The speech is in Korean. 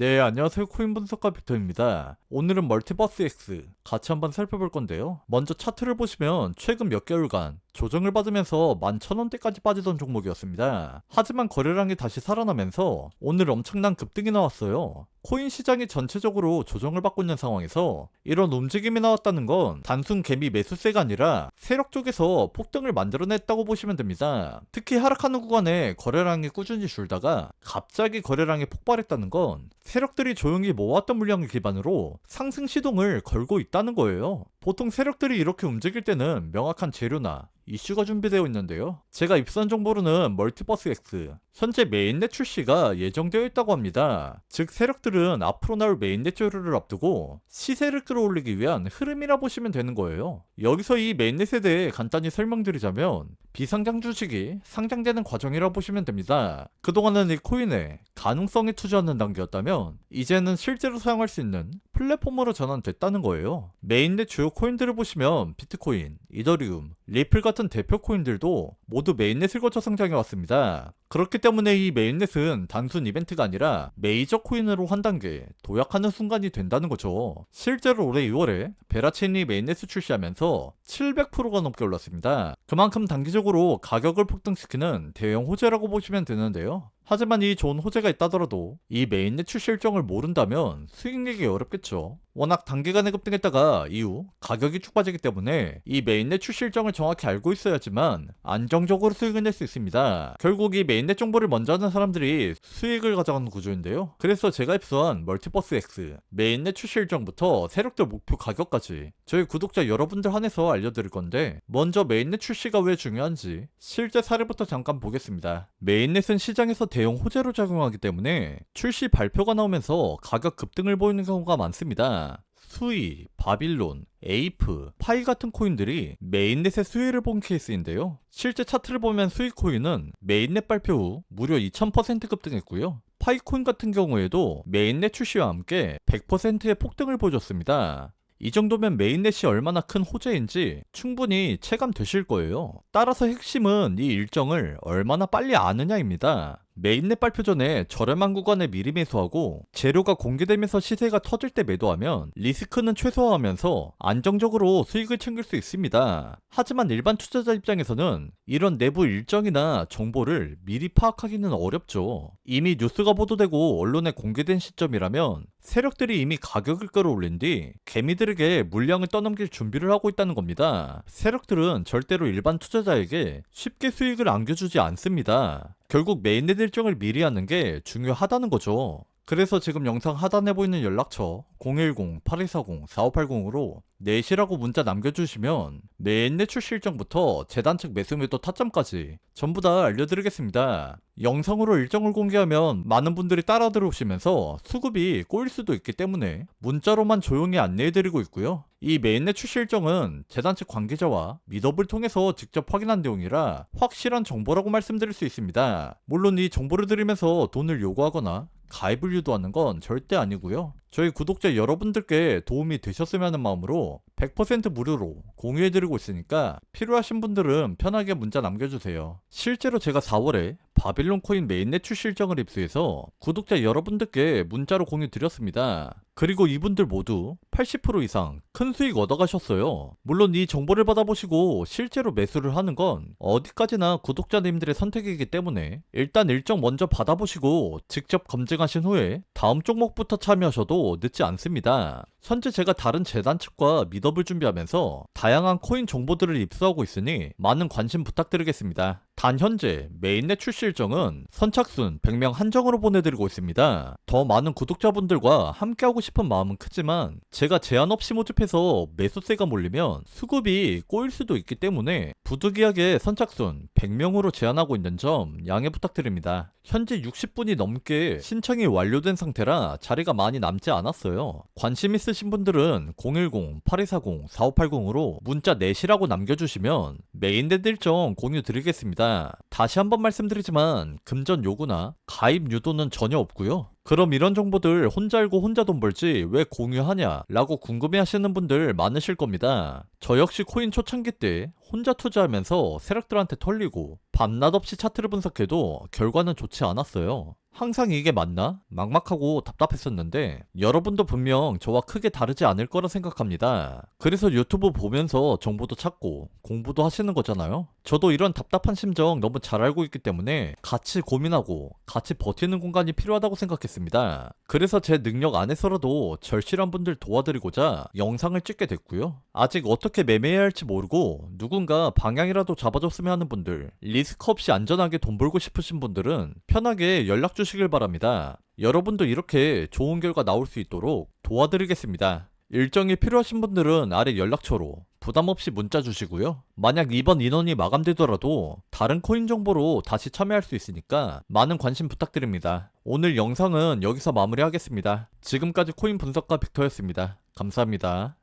네, 안녕하세요. 코인 분석가 빅터입니다. 오늘은 멀티버스 X 같이 한번 살펴볼 건데요. 먼저 차트를 보시면 최근 몇 개월간 조정을 받으면서 11,000원대까지 빠지던 종목이었습니다. 하지만 거래량이 다시 살아나면서 오늘 엄청난 급등이 나왔어요. 코인 시장이 전체적으로 조정을 받고 있는 상황에서 이런 움직임이 나왔다는 건 단순 개미 매수세가 아니라 세력 쪽에서 폭등을 만들어냈다고 보시면 됩니다. 특히 하락하는 구간에 거래량이 꾸준히 줄다가 갑자기 거래량이 폭발했다는 건 세력들이 조용히 모았던 물량을 기반으로 상승 시동을 걸고 있다는 거예요. 보통 세력들이 이렇게 움직일 때는 명확한 재료나 이슈가 준비되어 있는데요. 제가 입수한 정보로는 멀티버스 X 현재 메인넷 출시가 예정되어 있다고 합니다. 즉 세력들은 앞으로 나올 메인넷 조류를 앞두고 시세를 끌어올리기 위한 흐름이라 보시면 되는 거예요. 여기서 이 메인넷에 대해 간단히 설명드리자면 비상장 주식이 상장되는 과정이라 보시면 됩니다. 그동안은 이 코인에 가능성에 투자하는 단계였다면 이제는 실제로 사용할 수 있는 플랫폼으로 전환됐다는 거예요. 메인넷 주요 코인들을 보시면 비트코인, 이더리움, 리플 같은 대표 코인들도 모두 메인넷을 거쳐 성장해 왔습니다. 그렇기 때문에 이 메인넷은 단순 이벤트가 아니라 메이저 코인으로 한 단계 도약하는 순간이 된다는 거죠. 실제로 올해 2월에 베라체인이 메인넷을 출시하면서 700%가 넘게 올랐습니다. 그만큼 단기적으로 가격을 폭등시키는 대형 호재라고 보시면 되는데요. 하지만 이 좋은 호재가 있다더라도 이 메인넷 출시 일정을 모른다면 수익 내기 어렵겠죠. 워낙 단기간 에 급등했다가 이후 가격이 쭉 빠지기 때문에 이 메인넷 출시 일정을 정확히 알고 있어야지만 안정적으로 수익을 낼 수 있습니다. 결국 이 메인넷 정보를 먼저 하는 사람들이 수익을 가져가는 구조인데요. 그래서 제가 입수한 멀티버스 X 메인넷 출시 일정부터 세력들 목표 가격까지 저희 구독자 여러분들 한해서 알려드릴 건데 먼저 메인넷 출시가 왜 중요한지 실제 사례부터 잠깐 보겠습니다. 메인넷은 시장에서 대형 호재로 작용하기 때문에 출시 발표가 나오면서 가격 급등을 보이는 경우가 많습니다. 수이, 바빌론, 에이프, 파이 같은 코인들이 메인넷의 수혜를 본 케이스인데요. 실제 차트를 보면 수이 코인은 메인넷 발표 후 무려 2000% 급등했고요. 파이코인 같은 경우에도 메인넷 출시와 함께 100%의 폭등을 보여줬습니다. 이 정도면 메인넷이 얼마나 큰 호재인지 충분히 체감되실 거예요. 따라서 핵심은 이 일정을 얼마나 빨리 아느냐입니다. 메인넷 발표 전에 저렴한 구간에 미리 매수하고 재료가 공개되면서 시세가 터질 때 매도하면 리스크는 최소화하면서 안정적으로 수익을 챙길 수 있습니다. 하지만 일반 투자자 입장에서는 이런 내부 일정이나 정보를 미리 파악하기는 어렵죠. 이미 뉴스가 보도되고 언론에 공개된 시점이라면 세력들이 이미 가격을 끌어올린 뒤 개미들에게 물량을 떠넘길 준비를 하고 있다는 겁니다. 세력들은 절대로 일반 투자 자에게 쉽게 수익을 안겨주지 않습니다. 결국 메인넷 일정을 미리 하는 게 중요하다는 거죠. 그래서 지금 영상 하단에 보이는 연락처 010-8240-4580으로 4시라고 문자 남겨주시면 메인넷 출시 일정부터 재단 측 매수 매도 타점까지 전부 다 알려드리겠습니다. 영상으로 일정을 공개하면 많은 분들이 따라 들어오시면서 수급이 꼬일 수도 있기 때문에 문자로만 조용히 안내해드리고 있고요. 이 메인넷 출시 일정은 재단 측 관계자와 미더블 통해서 직접 확인한 내용이라 확실한 정보라고 말씀드릴 수 있습니다. 물론 이 정보를 드리면서 돈을 요구하거나 가입을 유도하는 건 절대 아니고요. 저희 구독자 여러분들께 도움이 되셨으면 하는 마음으로 100% 무료로 공유해드리고 있으니까 필요하신 분들은 편하게 문자 남겨주세요. 실제로 제가 4월에 바빌론 코인 메인넷 출시 일정을 입수해서 구독자 여러분들께 문자로 공유 드렸습니다. 그리고 이분들 모두 80% 이상 큰 수익 얻어가셨어요. 물론 이 정보를 받아보시고 실제로 매수를 하는 건 어디까지나 구독자님들의 선택이기 때문에 일단 일정 먼저 받아보시고 직접 검증하신 후에 다음 종목부터 참여하셔도 늦지 않습니다. 현재 제가 다른 재단 측과 미더블 준비하면서 다양한 코인 정보들을 입수하고 있으니 많은 관심 부탁드리겠습니다. 단 현재 메인넷 출시 일정은 선착순 100명 한정으로 보내드리고 있습니다. 더 많은 구독자분들과 함께하고 싶은 마음은 크지만 제가 제한 없이 모집해서 매수세가 몰리면 수급이 꼬일 수도 있기 때문에 부득이하게 선착순 100명으로 제한하고 있는 점 양해 부탁드립니다. 현재 60분이 넘게 신청이 완료된 상태라 자리가 많이 남지 않았어요. 관심 있으신 분들은 010-8240-4580으로 문자 내시라고 남겨주시면 메인넷 일정 공유 드리겠습니다. 다시 한번 말씀드리지만 금전 요구나 가입 유도는 전혀 없고요. 그럼 이런 정보들 혼자 알고 혼자 돈 벌지 왜 공유하냐? 라고 궁금해 하시는 분들 많으실 겁니다. 저 역시 코인 초창기 때 혼자 투자하면서 세력들한테 털리고 밤낮 없이 차트를 분석해도 결과는 좋지 않았어요. 항상 이게 맞나? 막막하고 답답했었는데 여러분도 분명 저와 크게 다르지 않을 거라 생각합니다. 그래서 유튜브 보면서 정보도 찾고 공부도 하시는 거잖아요. 저도 이런 답답한 심정 너무 잘 알고 있기 때문에 같이 고민하고 같이 버티는 공간이 필요하다고 생각했습니다. 그래서 제 능력 안에서라도 절실한 분들 도와드리고자 영상을 찍게 됐고요. 아직 어떻게 매매해야 할지 모르고 누군가 방향이라도 잡아줬으면 하는 분들, 리스크 없이 안전하게 돈 벌고 싶으신 분들은 편하게 연락 주시길 바랍니다. 여러분도 이렇게 좋은 결과 나올 수 있도록 도와드리겠습니다. 일정이 필요하신 분들은 아래 연락처로 부담 없이 문자 주시고요. 만약 이번 인원이 마감되더라도 다른 코인 정보로 다시 참여할 수 있으니까 많은 관심 부탁드립니다. 오늘 영상은 여기서 마무리하겠습니다. 지금까지 코인 분석가 빅터였습니다. 감사합니다.